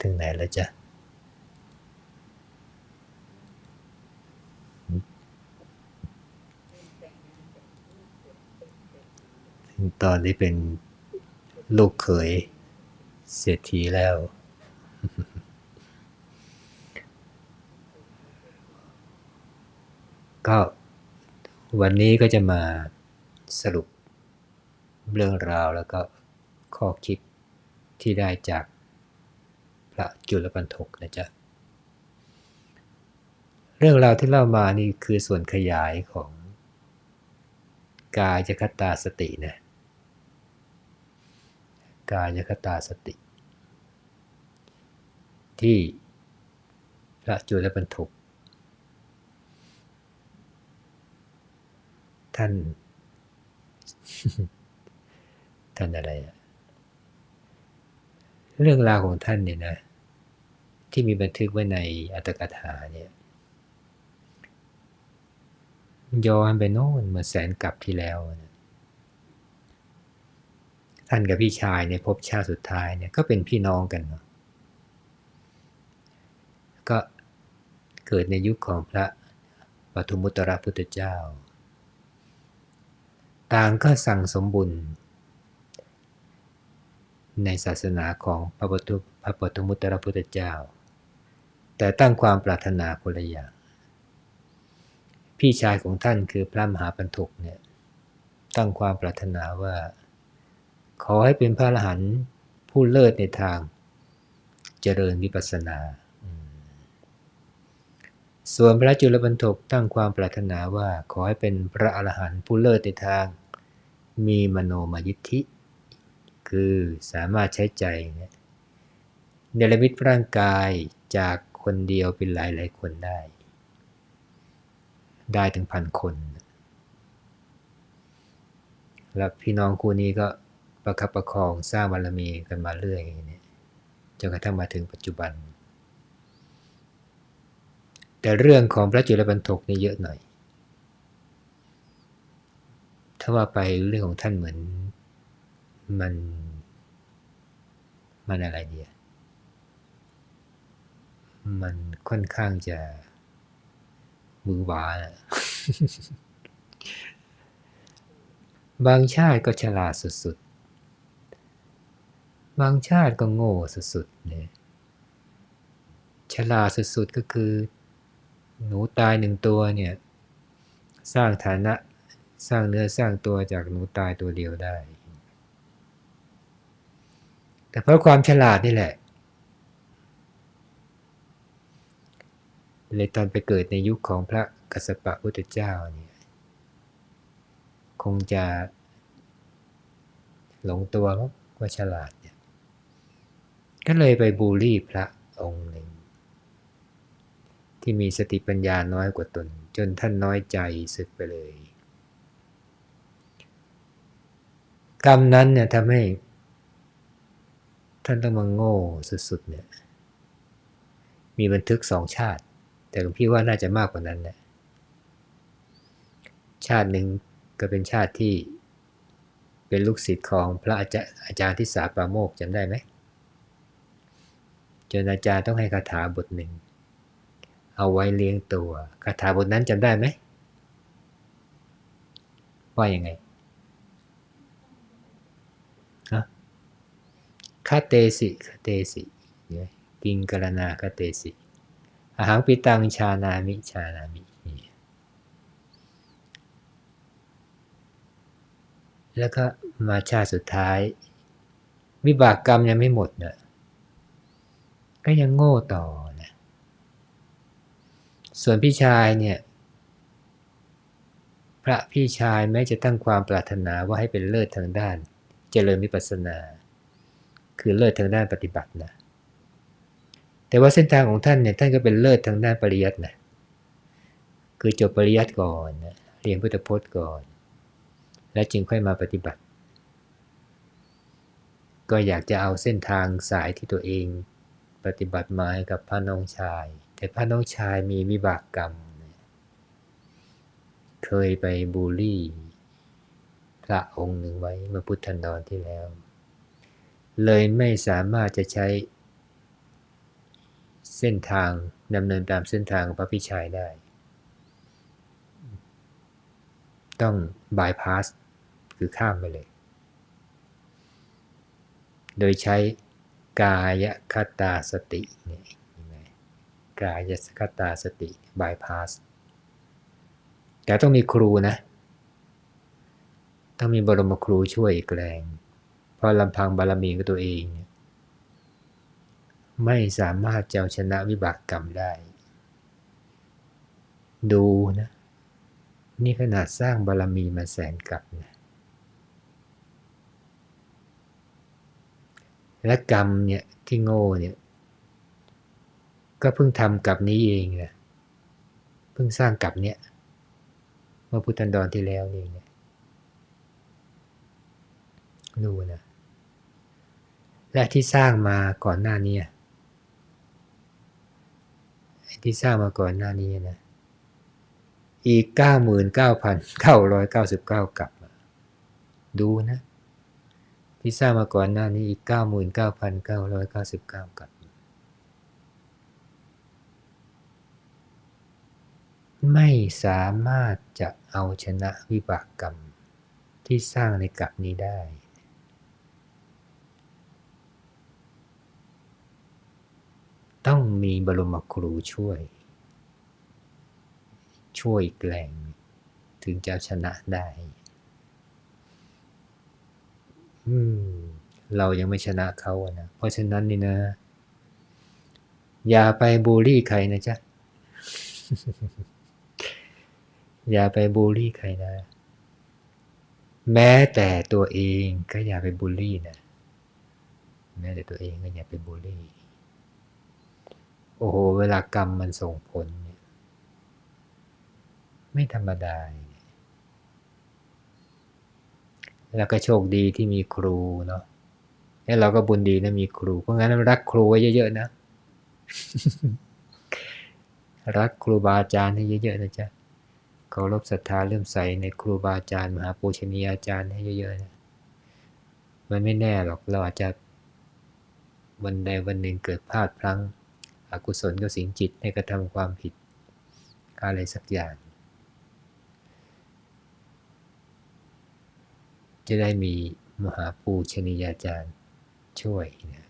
ถึงไหนแล้วจ๊ะถึงตอนที่เป็นลูกเขยเศรษฐีแล้ว ก็วันนี้ก็จะมาสรุปเรื่องราวแล้วก็ข้อคิดที่ได้จาก ระจุลปันถกนะจ๊ะ เรื่องราวที่เล่ามานี่คือส่วนขยายของกายคตาสตินะ กายคตาสติ ที่พระจุลปันถกท่าน ท่านอะไรอะเรื่องราวของท่านเนี่ยนะ ที่มีบันทึกไว้ในอัตถกถาเนี่ยย้อนไปโน่นเมื่อแสนกลับที่แล้วนะท่านกับพี่ชายเนี่ยพบชาติสุดท้ายเนี่ยก็เป็นพี่น้องกัน ก็เกิดในยุคของพระปทุมุตระพุทธเจ้า ต่างก็สั่งสมบุญ ในศาสนาของพระปทุพระปทุมุตระพุทธเจ้า แต่ตั้งความปรารถนาคนละอย่าง พี่ชายของท่านคือพระมหาปันถกเนี่ยตั้งความปรารถนาว่า ขอให้เป็นพระอรหันต์ผู้เลิศในทางเจริญวิปัสสนา ส่วนพระจุลปันถกตั้งความปรารถนาว่าขอให้เป็นพระอรหันต์ผู้เลิศในทางมีมโนมยิทธิ คือสามารถใช้ใจเนี่ยเนรมิตร่างกายจาก คนเดียวเป็นหลายหลายคนได้ ได้ถึงพันคน แล้วพี่น้องคู่นี้ก็ประคับประคองสร้างบารมีกันมาเรื่อยเนี่ยจนกระทั่งมาถึงปัจจุบัน แต่เรื่องของพระจุลปันถกนี่เยอะหน่อย ถ้าว่าไปเรื่องของท่านเหมือนมันมันอะไรเดีย มันค่อนข้างจะมือหวาบางชาติก็ฉลาดสุดๆ บางชาติก็โง่สุดๆเนี่ยฉลาดสุดๆก็คือ หนูตายหนึ่งตัวเนี่ย สร้างฐานะสร้างเนื้อสร้างตัวจากหนูตายตัวเดียวได้ แต่เพราะความฉลาดนี่แหละ เลยตอนไปเกิดในยุคของพระกัสสปะพุทธเจ้าเนี่ยคงจะหลงตัวว่าฉลาดเนี่ยก็เลยไปบูลลี่พระองค์หนึ่ง ที่มีสติปัญญาน้อยกว่าตน จนท่านน้อยใจสึกไปเลย กรรมนั้นเนี่ยทำให้ท่านต้องมาโง่สุดๆเนี่ยมีบันทึกสองชาติ แต่หลวงพี่ว่าน่าจะมากกว่านั้นนะชาติหนึ่งก็เป็นชาติที่เป็นลูกศิษย์ของพระอาจารย์อาจารย์ทิสาปราโมกจำได้ไหมจนอาจารย์ต้องให้คาถาบทหนึ่ง เอาไว้เลี้ยงตัวคาถาบทนั้นจำได้ไหมว่ายังไงฮะคาเตสิคาเตสิกิงกรณาคาเตสิ อาหังปิตังชานามิชานามิ แล้วก็มาชาสุดท้าย วิบากกรรมยังไม่หมดเนะก็ยังโง่ต่อนะส่วนพี่ชายเนี่ย พระพี่ชายแม้จะตั้งความปรารถนาว่าให้เป็นเลิศทางด้าน เจริญวิปัสสนา คือเลิศทางด้านปฏิบัตินะ แต่ว่าเส้นทางของท่านเนี่ยท่านก็เป็นเลิศทางด้านปริยัตินะคือจบปริยัติก่อนนะเรียนพุทธพจน์ก่อน แล้วจึงค่อยมาปฏิบัติ ก็อยากจะเอาเส้นทางสายที่ตัวเองปฏิบัติมาให้กับพระน้องชาย แต่พระน้องชายมีวิบากกรรม เคยไปบูลลี่ พระองค์หนึ่งไว้เมื่อพุทธันดรที่แล้ว เลยไม่สามารถจะใช้ เส้นทางดำเนินตามเส้นทางของพระพิชัยได้ ต้องบายพาสคือข้ามไปเลย โดยใช้กายคตาสติเนี่ยกายคตาสติบายพาสแต่ต้องมีครูนะ ต้องมีบรมครูช่วยอีกแรง เพราะลำพังบารมีของตัวเอง ไม่สามารถจะชนะวิบากกรรมได้ ดูนะ นี่ขนาดสร้างบารมีมาแสนกับนะและกรรมเนี่ยที่โง่เนี่ย ก็เพิ่งทำกับนี้เองนะเพิ่งสร้างกับเนี่ยเมื่อพุทธันดรที่แล้วนี่เนี่ยดูนะและที่สร้างมาก่อนหน้านี้ ที่สร้างมาก่อนหน้านี้นะ อีกเก้าหมื่นเก้าพันเก้าร้อยเก้าสิบเก้ากับดูนะ ที่สร้างมาก่อนหน้านี้อีกเก้าหมื่นเก้าพันเก้าร้อยเก้าสิบเก้ากับไม่สามารถจะเอาชนะวิบากกรรมที่สร้างในกับนี้ได้ ต้องมีบรมครูช่วย ช่วยแกล้งถึงจะชนะได้ อืม เรายังไม่ชนะเขาอะนะ เพราะฉะนั้นนี่นะ อย่าไปบูลลี่ใครนะจ๊ะ อย่าไปบูลลี่ใครนะ แม้แต่ตัวเองก็อย่าไปบูลลี่นะ แม้แต่ตัวเองก็อย่าไปบูลลี่ โอ้โห เวลากรรมมันส่งผลเนี่ยไม่ธรรมดา แล้วก็โชคดีที่มีครูเนาะแล้วเราก็บุญดีนะมีครู เพราะงั้นรักครูไว้เยอะๆนะ รักครูบาอาจารย์ให้เยอะๆนะจ๊ะเคารพศรัทธาเริ่มใสในครูบาอาจารย์มหาปูชนียอาจารย์ให้เยอะๆนะมันไม่แน่หรอกเราอาจจะวันใดวันหนึ่งเกิดพลาดพลั้ง อกุศลก็สิงจิตให้กระทำความผิดอะไรสักอย่าง จะได้มีมหาปูชนียาจารย์ช่วยนะ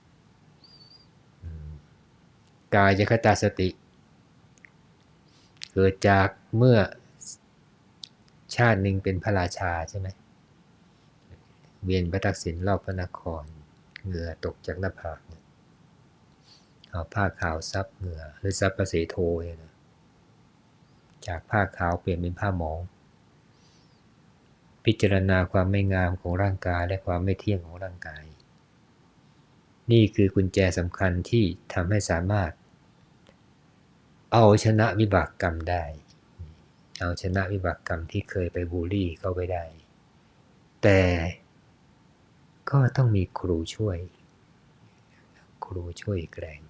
กายคตาสติ เกิดจากเมื่อชาติหนึ่งเป็นพระราชาใช่ไหมเวียนพระทักษิณรอบพระนครเหงื่อตกจากหน้าผาก เอาผ้าขาวซับเหงื่อหรือซับประเสโทเนะจากผ้าขาวเปลี่ยนเป็นผ้าหมอง พิจารณาความไม่งามของร่างกายและความไม่เที่ยงของร่างกาย นี่คือกุญแจสำคัญที่ทำให้สามารถ เอาชนะวิบากกรรมได้ เอาชนะวิบากกรรมที่เคยไปบูลลี่เข้าไปได้ แต่ก็ต้องมีครูช่วย ครูช่วยแกล้ง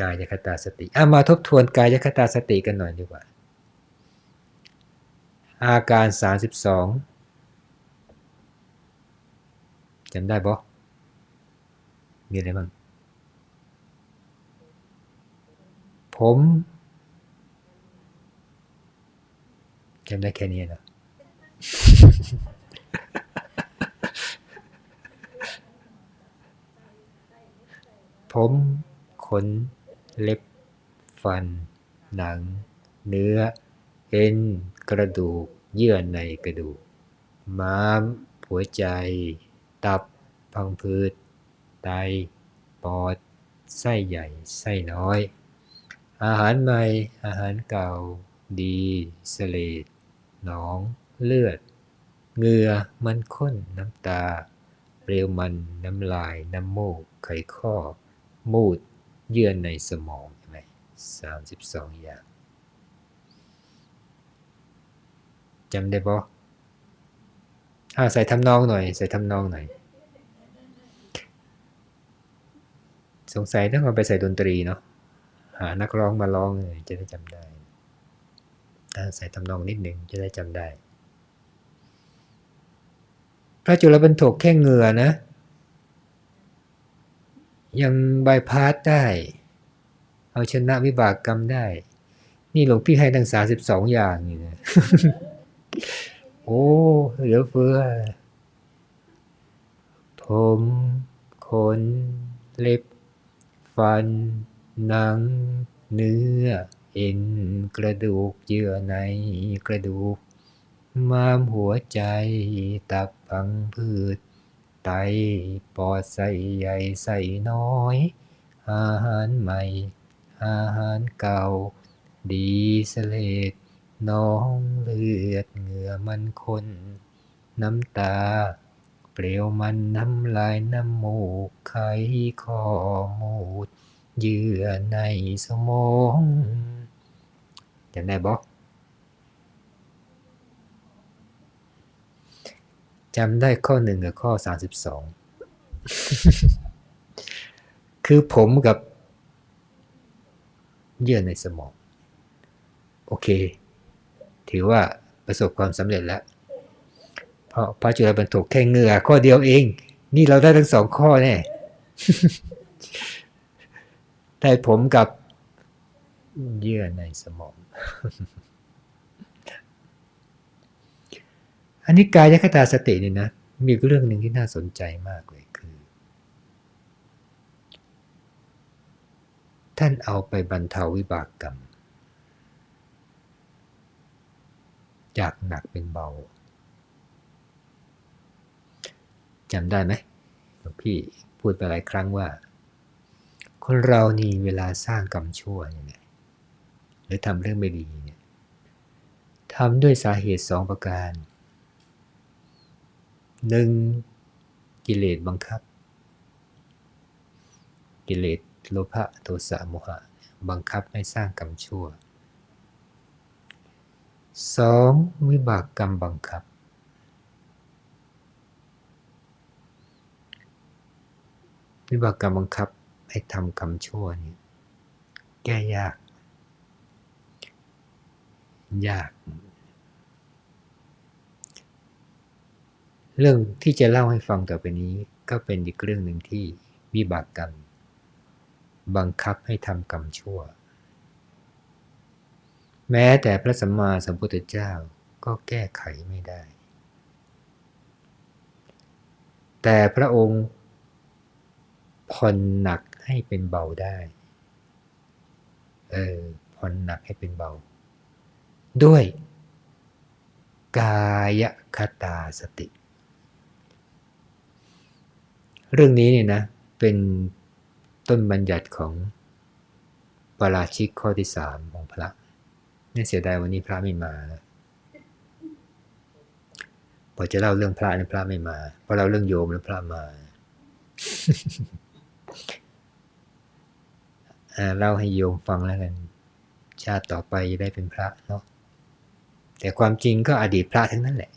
กายคตาสติอามาทบทวนกายคตาสติกันหน่อยดีกว่า อาการ 32จำได้ปะมีอะไรบ้างผมจำได้แค่นี้นะผมขน เล็บ ฟัน หนัง เนื้อ เอ็น กระดูก เยื่อในกระดูก ม้าม หัวใจ ตับ พังผืด ไต ปอด ไส้ใหญ่ ไส้น้อย อาหารใหม่ อาหารเก่า ดีสเลดหนอง เลือด เหงื่อ มันข้น น้ำตา เปลวมัน น้ำลาย น้ำมูก ไขข้อ มูด เยื่อในสมองใช่ไหมสามสิบสองอย่างจำได้ปะอ่าใส่ทำนองหน่อย ใส่ทำนองหน่อย สงสัยต้องเอาไปใส่ดนตรีเนาะหานักร้องมาร้องจะได้จำได้ใส่ทำนองนิดหนึ่งจะได้จำได้ พระจุลบรรทกแค่เงื่อนะ ยังบายพาสได้ เอาชนะวิบากกรรมได้ นี่หลวงพี่ให้ตั้งสาสิบสองอย่างนี่นะโอ้เหลือเฟือ ผมขนเล็บ ฟัน หนัง เนื้อ เอ็น กระดูกเยื่อในกระดูกม้ามหัวใจ ตับพังพืช ไตปอดไส้ใหญ่ไส้น้อย อาหารใหม่ อาหารเก่า ดีสเลดน้องเลือดเหงื่อมันคนน้ำตา เปลวมันน้ำลายน้ำมูกไขข้อมูด เยื่อในสมองจำได้บอก จำได้ข้อหนึ่งกับข้อสามสิบสองคือผมกับเยื่อในสมอง โอเค ถือว่าประสบความสำเร็จแล้ว เพราะพระจุลบรรทุกแค่เงื่อข้อเดียวเอง นี่เราได้ทั้งสองข้อแน่ได้ผมกับเยื่อในสมอง อันนี้กายคตาสติเนี่ยนะ มีเรื่องหนึ่งที่น่าสนใจมากเลยคือ ท่านเอาไปบรรเทาวิบากกรรม จากหนักเป็นเบาจำได้ไหมหลวงพี่พูดไปหลายครั้งว่า คนเรานี่เวลาสร้างกรรมชั่วเนี่ยหรือทำเรื่องไม่ดีเนี่ยทำด้วยสาเหตุสองประการ หนึ่งกิเลสบังคับ กิเลสโลภะโทสะโมหะ บังคับให้สร้างกรรมชั่วสองวิบากกรรมบังคับ วิบากกรรมบังคับให้ทำกรรมชั่วนี่แก้ยาก ยาก เรื่องที่จะเล่าให้ฟังต่อไปนี้ ก็เป็นอีกเรื่องหนึ่งที่วิบากกรรม บังคับให้ทำกรรมชั่ว แม้แต่พระสัมมาสัมพุทธเจ้าก็แก้ไขไม่ได้ แต่พระองค์ผ่อนหนักให้เป็นเบาได้ เออผ่อนหนักให้เป็นเบา ด้วย กายคตาสติ เรื่องนี้เนี่ยนะเป็นต้นบัญญัติของปราชิกข้อที่สามของพระเนี่ยเสียดายวันนี้พระไม่มานะพอจะเล่าเรื่องพระเนี่ยพระไม่มาพอเราเรื่องโยมแล้วพระมาเล่าให้โยมฟังแล้วกันชาติต่อไปจะได้เป็นพระเนาะแต่ความจริงก็อดีตพระทั้งนั้นแหละ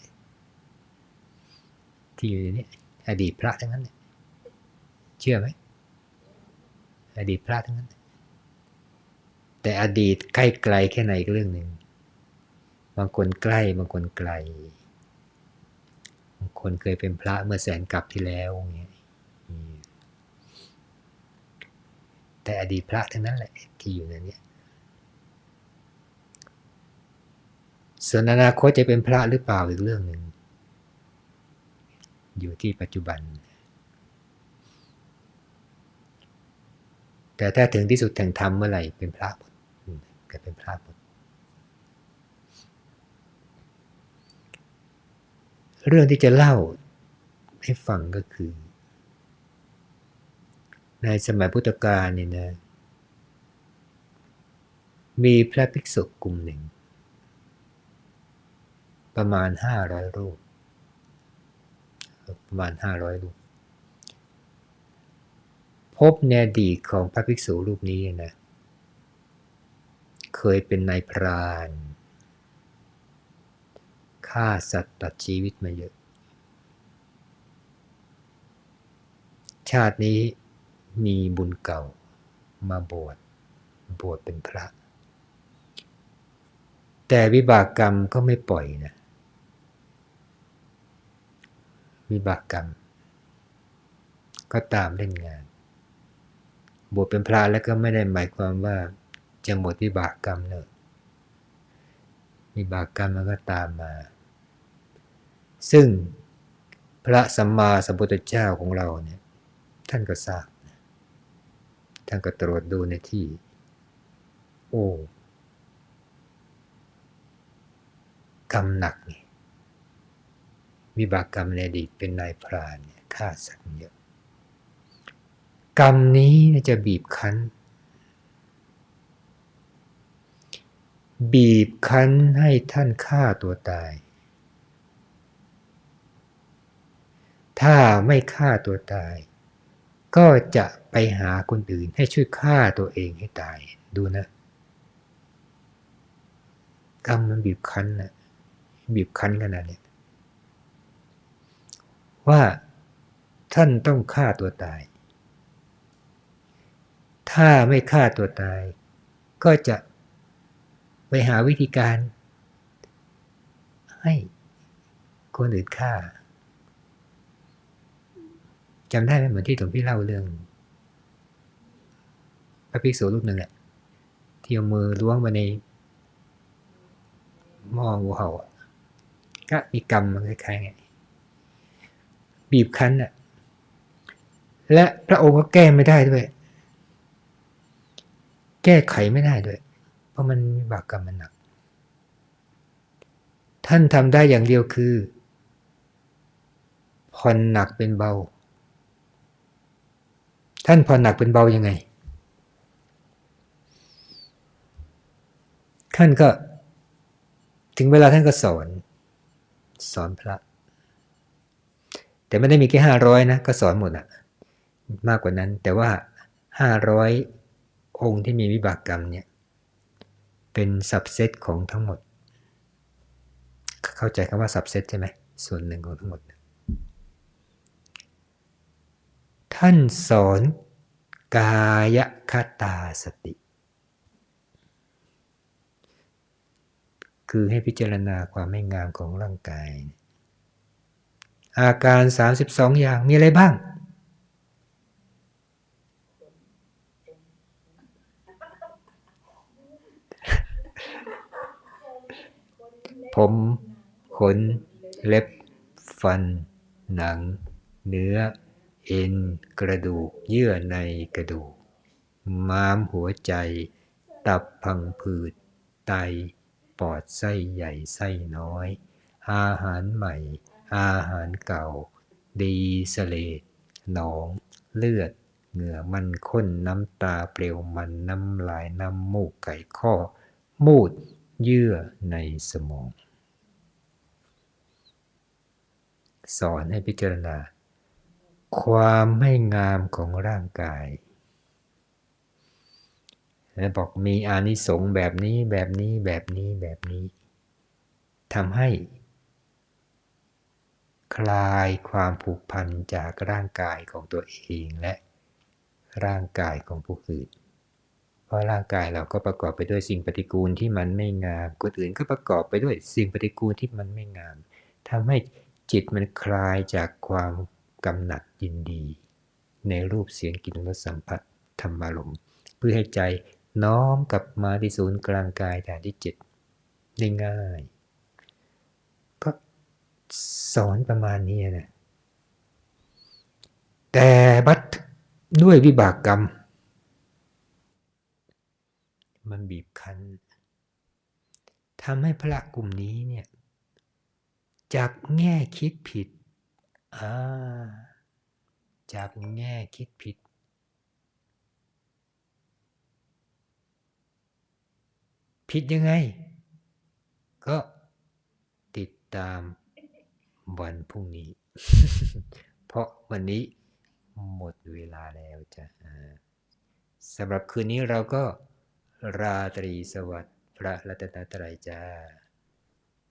ที่อยู่นี่อดีตพระทั้งนั้น เชื่อไหมอดีตพระทั้งนั้น แต่อดีตใกล้ไกลแค่ไหนก็เรื่องหนึ่งบางคนใกล้บางคนไกล บางคนเคยเป็นพระเมื่อแสนกับที่แล้วอย่างเงี้ยแต่อดีตพระทั้งนั้นแหละที่อยู่ในนี้ส่วนอนาคตจะเป็นพระหรือเปล่าอีกเรื่องหนึ่งอยู่ที่ปัจจุบัน แต่ถ้าถึงที่สุดแห่งธรรมเมื่อไหร่เป็นพระหมดก็เป็นพระหมดเรื่องที่จะเล่าให้ฟังก็คือ ในสมัยพุทธกาลเนี่ยนะ มีพระภิกษุกลุ่มหนึ่ง ประมาณห้าร้อยรูป ประมาณห้าร้อยรูป พบในอดีตของพระภิกษุรูปนี้นะ เคยเป็นนายพรานฆ่าสัตว์ตัดชีวิตมาเยอะ ชาตินี้มีบุญเก่ามาบวชบวชเป็นพระ แต่วิบากกรรมก็ไม่ปล่อยนะ วิบากกรรม ก็ตามเล่นงาน บวชเป็นพระแล้วก็ไม่ได้หมายความว่าจะหมดวิบากกรรมเนอะวิบากกรรมมันก็ตามมา ซึ่งพระสัมมาสัมพุทธเจ้าของเราเนี่ยท่านก็ทราบท่านก็ตรวจดูในที่ โอ้กรรมหนักนี่วิบากกรรมในอดีตเป็นนายพรานเนี่ยฆ่าสัตว์เยอะ กรรมนี้จะบีบคั้น บีบคั้นให้ท่านฆ่าตัวตาย ถ้าไม่ฆ่าตัวตาย ก็จะไปหาคนอื่นให้ช่วยฆ่าตัวเองให้ตายดูนะ กรรมมันบีบคั้นนะบีบคั้นขนาดนี้ว่าท่านต้องฆ่าตัวตาย ถ้าไม่ฆ่าตัวตาย ก็จะไปหาวิธีการ ให้คนอื่นฆ่าจำได้ไหมเหมือนที่ผมพี่เล่าเรื่องพระภิกษุรูปหนึ่งแหละที่เอามือล้วงมาในหม้องูเห่าก็มีกรรมคล้ายๆไงบีบคั้นอะและพระองค์ก็แก้ไม่ได้ด้วย แก้ไขไม่ได้ด้วย เพราะมันบากกรรมมันหนัก ท่านทำได้อย่างเดียวคือผ่อนหนักเป็นเบา ท่านผ่อนหนักเป็นเบายังไง ท่านก็ ถึงเวลาท่านก็สอน สอนพระ แต่ไม่ได้มีแค่ห้าร้อยนะ ก็สอนหมดอะมากกว่านั้น แต่ว่าห้าร้อย องค์ที่มีวิบากกรรมเนี่ยเป็นสับเซตของทั้งหมด เข้าใจคำว่าสับเซตใช่ไหมส่วนหนึ่งของทั้งหมด ท่านสอนกายคตาสติ คือให้พิจารณาความไม่งามของร่างกาย อาการ 32 อย่างมีอะไรบ้าง ผมขนเล็บฟัน หนัง เนื้อ เอ็นกระดูกเยื่อในกระดูก ม้ามหัวใจ ตับพังผืด ไต ปอดไส้ใหญ่ไส้น้อย อาหารใหม่ อาหารเก่า ดีสเลดหนอง เลือด เหงื่อมันข้นน้ำตาเปลวมันน้ำลายน้ำมูกไก่ข้อ มูด เยื่อในสมอง สอนให้พิจารณา ความไม่งามของร่างกายและบอกมีอานิสงส์แบบนี้แบบนี้แบบนี้แบบนี้ทำให้ คลายความผูกพันจากร่างกายของตัวเองและร่างกายของผู้อื่น ราะร่างกายเราก็ประกอบไปด้วยสิ่งปฏิกูลที่มันไม่งามคนอื่นก็ประกอบไปด้วยสิ่งปฏิกูลที่มันไม่งามทำให้จิตมันคลายจากความกำหนัดยินดี ในรูปเสียงกลิ่นรสสัมผัสธรรมารมเพื่อให้ใจน้อมกลับมาที่ศูนย์กลางกายฐานที่เจ็ดได้ง่าย ก็สอนประมาณนี้นะแต่บัดด้วยวิบากกรรม มันบีบคั้นทำให้พระกลุ่มนี้เนี่ยจากแง่คิดผิดอ่าจากแง่คิดผิด ผิดยังไง ก็ติดตามวันพรุ่งนี้ เพราะวันนี้หมดเวลาแล้วจ้ะสำหรับคืนนี้เราก็ ราตรีสวัสดิ์พระรัตนตรัยจ้า